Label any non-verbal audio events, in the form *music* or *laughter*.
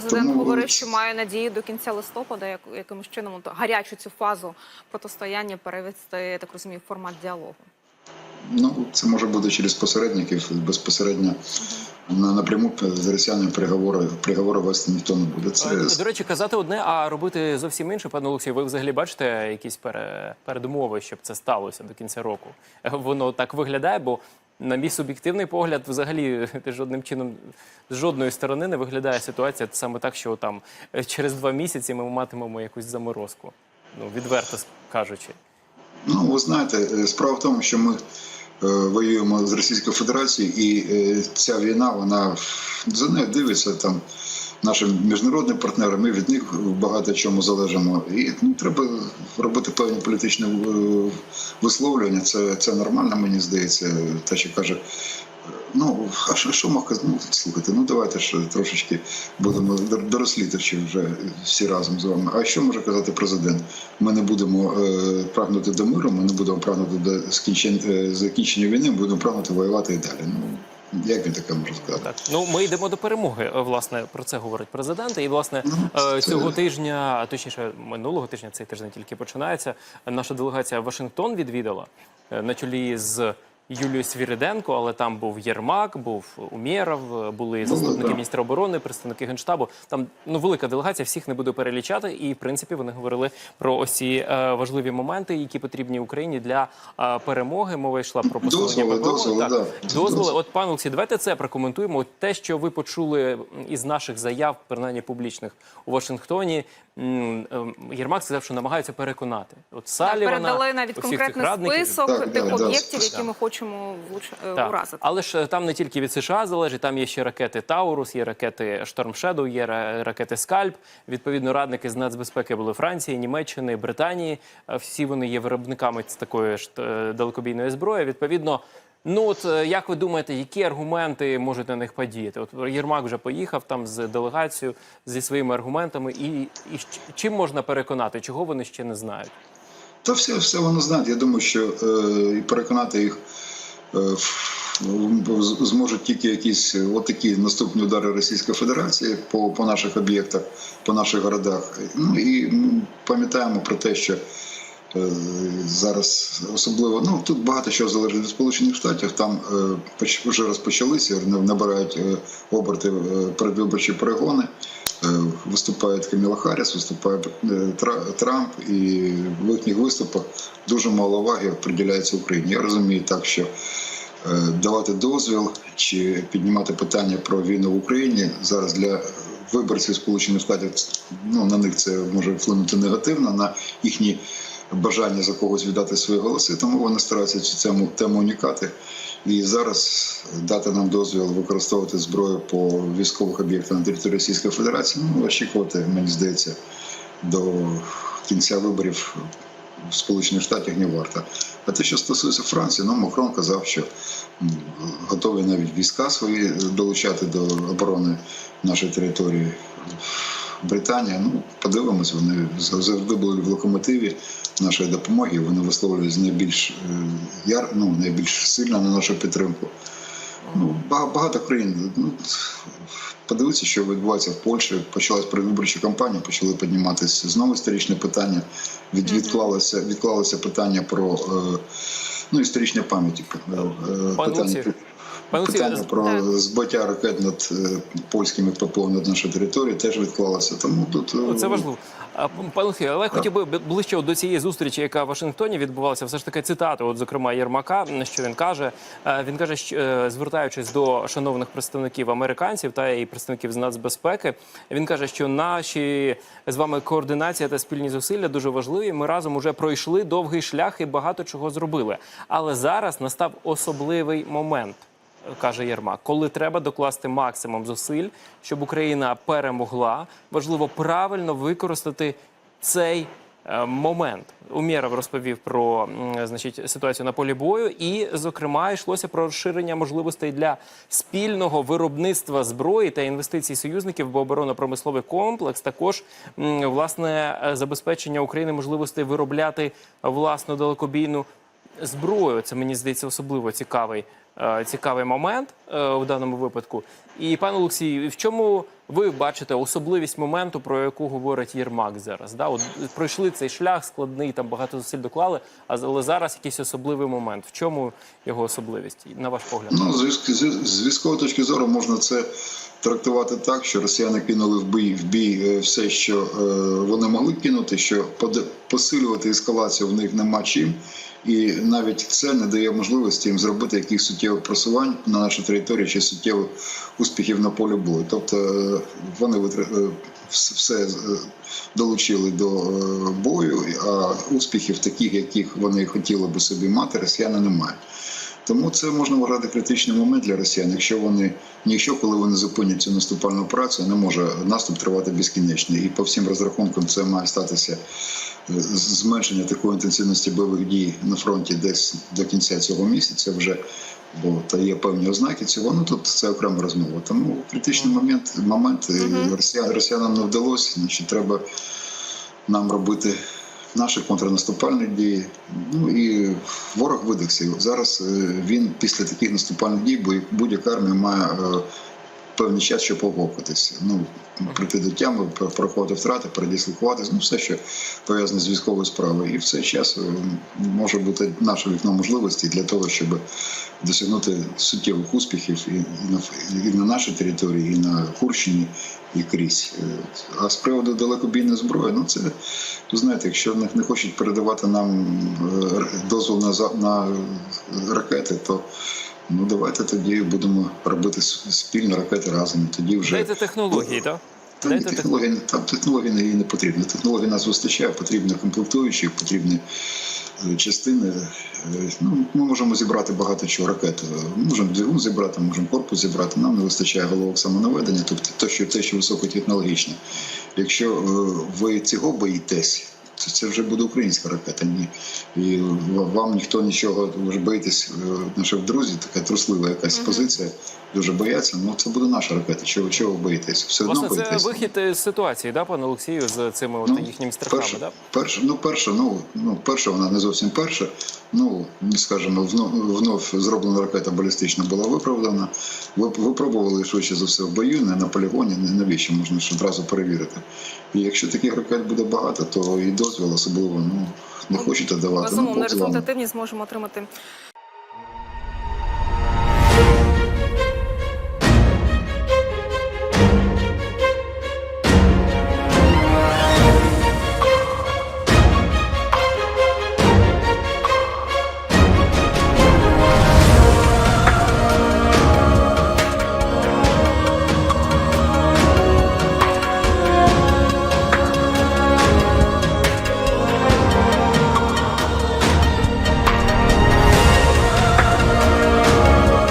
Президент Тому- говорив, що має надію до кінця листопада, як якимось чином гарячу цю фазу протистояння перевести, я так розумію, в формат діалогу. Ну, це може бути через посередників, безпосередньо на напряму з росіянами переговори, переговори вести ніхто не буде. Це До речі, казати одне, а робити зовсім інше, пане Олексій. Ви взагалі бачите якісь пере- передумови, щоб це сталося до кінця року? Е, Воно так виглядає, бо на мій суб'єктивний погляд, взагалі *laughs* жодним чином з жодної сторони не виглядає ситуація саме так, що там е, через два місяці ми матимемо якусь заморозку. Ну відверто кажучи. Ну, ви знаєте, е, справа в тому, що ми е, воюємо з Російською Федерацією, і ця війна, вона за нею дивиться там наші міжнародні партнери. Ми від них багато чому залежимо. І ну, треба робити певні політичні е, висловлювання. Це, це нормально, мені здається. Те, що каже. Ну, а що, що мог? Ну, слухайте, ну давайте ж трошечки будемо дор- доросліти ще вже всі разом з вами. А що може казати президент? Ми не будемо е, прагнути до миру, ми не будемо прагнути до скінчення, е, закінчення війни, ми будемо прагнути воювати і далі. Ну, як він таке може сказати? Так, ну ми йдемо до перемоги. е, Власне, про це говорить президент. І власне Ну, е, це- цього тижня, а точніше, минулого тижня, цей тиждень тільки починається. Наша делегація Вашингтон відвідала е, на чолі з. Юлією Свіриденко, але там був Єрмак, був Умєров, були заступники міністра оборони, представники генштабу. Там ну велика делегація, всіх не буду перелічати. І в принципі вони говорили про ось ці е, важливі моменти, які потрібні Україні для е, перемоги. Мова йшла про посилення Дозволи, ППО. дозволи, Так, да. дозволи. От пане Олексій, давайте це прокоментуємо. От Те, що ви почули із наших заяв, принаймні публічних у Вашингтоні. ем, Єрмак сказав, що намагаються переконати. От Салівана, передали навіть конкретний список тих об'єктів, які ми хочемо влуч... е, Так. уразити. Але ж е, там не тільки від США залежить, там є ще ракети Таурус, є ракети Shadow, є ракети Скальп. Відповідно, радники з нацбезпеки були Франції, Німеччини, Британії. Е, Всі вони є виробниками такої ж далекобійної зброї. Відповідно. Ну от як ви думаєте, які аргументи можуть на них подіяти? От Єрмак вже поїхав там з делегацією зі своїми аргументами, і, і чим можна переконати, чого вони ще не знають? Та все, все воно знають. Я думаю, що е, переконати їх е, зможуть тільки якісь отакі наступні удари Російської Федерації по, по наших об'єктах, по наших городах. Ну і пам'ятаємо про те, що е, зараз особливо ну тут багато чого залежить від Сполучених Штатів. Там е, вже розпочалися, набирають е, оберти е, передвиборчі перегони. Е, Виступає Каміла Харріс, виступає е, Трамп, і в їхніх виступах дуже мало уваги приділяється Україні. Я розумію так, що е, давати дозвіл чи піднімати питання про війну в Україні зараз для виборців Сполучених Штатів ну, на них це може вплинути негативно на їхні бажання за когось віддати свої голоси, тому вони стараються цю тему, тему унікати. І зараз дати нам дозвіл використовувати зброю по військових об'єктах на території Російської Федерації. Ну, очікувати, мені здається, до кінця виборів в Сполучених Штатах не варто. А те, що стосується Франції, ну Макрон казав, що м, готові навіть війська свої долучати до оборони нашої території. Британія, ну подивимось, вони завжди були в локомотиві нашої допомоги. Вони висловлюють найбільш е, яр, ну, найбільш сильно на нашу підтримку. Ну, багато країн. Ну, подивіться, що відбувається в Польщі. Почалась передвиборча кампанія, почали підніматися знову історичне питання. Від, відклалося, відклалося питання про е, ну, історичні пам'яті. е, питання, Пане питання про збиття ракет над е, польськими ППО над нашою територією теж відклалося. Тому тут е, Це важливо. Пане Олексію, але я хотів би ближче до цієї зустрічі, яка в Вашингтоні відбувалася, все ж таки цитати, от зокрема Єрмака, що він каже. Е, Він каже, що звертаючись до шановних представників американців та і представників з нацбезпеки, він каже, що наші з вами координація та спільні зусилля дуже важливі. Ми разом уже пройшли довгий шлях і багато чого зробили. Але зараз настав особливий момент каже Єрмак, коли треба докласти максимум зусиль, щоб Україна перемогла, важливо правильно використати цей е, момент. Умєров розповів про значить, ситуацію на полі бою, і, зокрема, йшлося про розширення можливостей для спільного виробництва зброї та інвестицій союзників в оборонно-промисловий комплекс. Також власне е, забезпечення України можливостей виробляти власну далекобійну зброю. Це мені здається особливо цікавий, е, цікавий момент е, в даному випадку. І пане Олексій, в чому ви бачите особливість моменту, про яку говорить Єрмак зараз? Да? От пройшли цей шлях складний, там багато зусиль доклали, але зараз якийсь особливий момент. В чому його особливість, на ваш погляд? Ну, з, військ- з- з військової точки зору можна це трактувати так, що росіяни кинули в бій в бій е, все, що е, вони могли кинути, що посилювати ескалацію в них нема чим. І навіть це не дає можливості їм зробити якихось суттєвих просувань на нашій території чи суттєвих успіхів на полі бою. Тобто е, вони все долучили до бою, а успіхів таких, яких вони хотіли би собі мати, росіяни не мають. Тому це можна вважати критичний момент для росіян. Якщо вони ніщо, коли вони зупинять цю наступальну операцію, не може наступ тривати безкінечно. І по всім розрахункам це має статися е, зменшення такої інтенсивності бойових дій на фронті десь до кінця цього місяця вже. Бо та є певні ознаки цього. Ну тут це окрема розмова. Тому критичний момент, момент е, росіян, росіянам не вдалося. Значить, треба нам робити наші контрнаступальні дії. Ну і ворог видихся. Зараз е, він після таких наступальних дій, будь-яка армія має е, певний час, щоб оговкатися. Ну, прийти до тями, проходити втрати, передислокуватися, ну все, що пов'язане з військовою справою. І в цей час е, може бути наше вікно можливості для того, щоб досягнути суттєвих успіхів і, на, і на нашій території, і на Курщині, і крізь. Е, А з приводу далекобійної зброї, ну це знаєте, якщо не, хочуть передавати нам е, дозвол на, на ракети, то ну давайте тоді будемо робити с- спільно ракети разом. Тоді вже Дайте технології, так? та ні, технології, там технології не, не потрібні. Технологій нас вистачає, потрібні комплектуючі, потрібні е, частини. Е, Ну, ми можемо зібрати багато чого ракет. Е, Можемо двигун зібрати, можемо корпус зібрати. Нам не вистачає головок самонаведення, тобто те, що те, що високотехнологічне. Якщо ви цього боїтесь, то це вже буде українська ракета. Ні. І вам ніхто нічого, ви ж боїтесь, е, наших друзів, така труслива якась позиція, дуже бояться. Ну це буде наша ракета. Чого, чого боїтесь? Все одно Власне, це боїтесь. вихід із ситуації, да, пане Олексію, з цими от їхніми страхами, перше, да? перше, ну перша, ну ну перша, вона не зовсім перша. Ну скажімо, внов, внов зроблена ракета балістична була виправдана. Ви випробували швидше за все в бою, не на полігоні. Не навіщо можна ж одразу перевірити. І якщо таких ракет буде багато, то і дозвіл особливо ну не хочете давати. Ну, Безумовно, Бог результативність зможемо отримати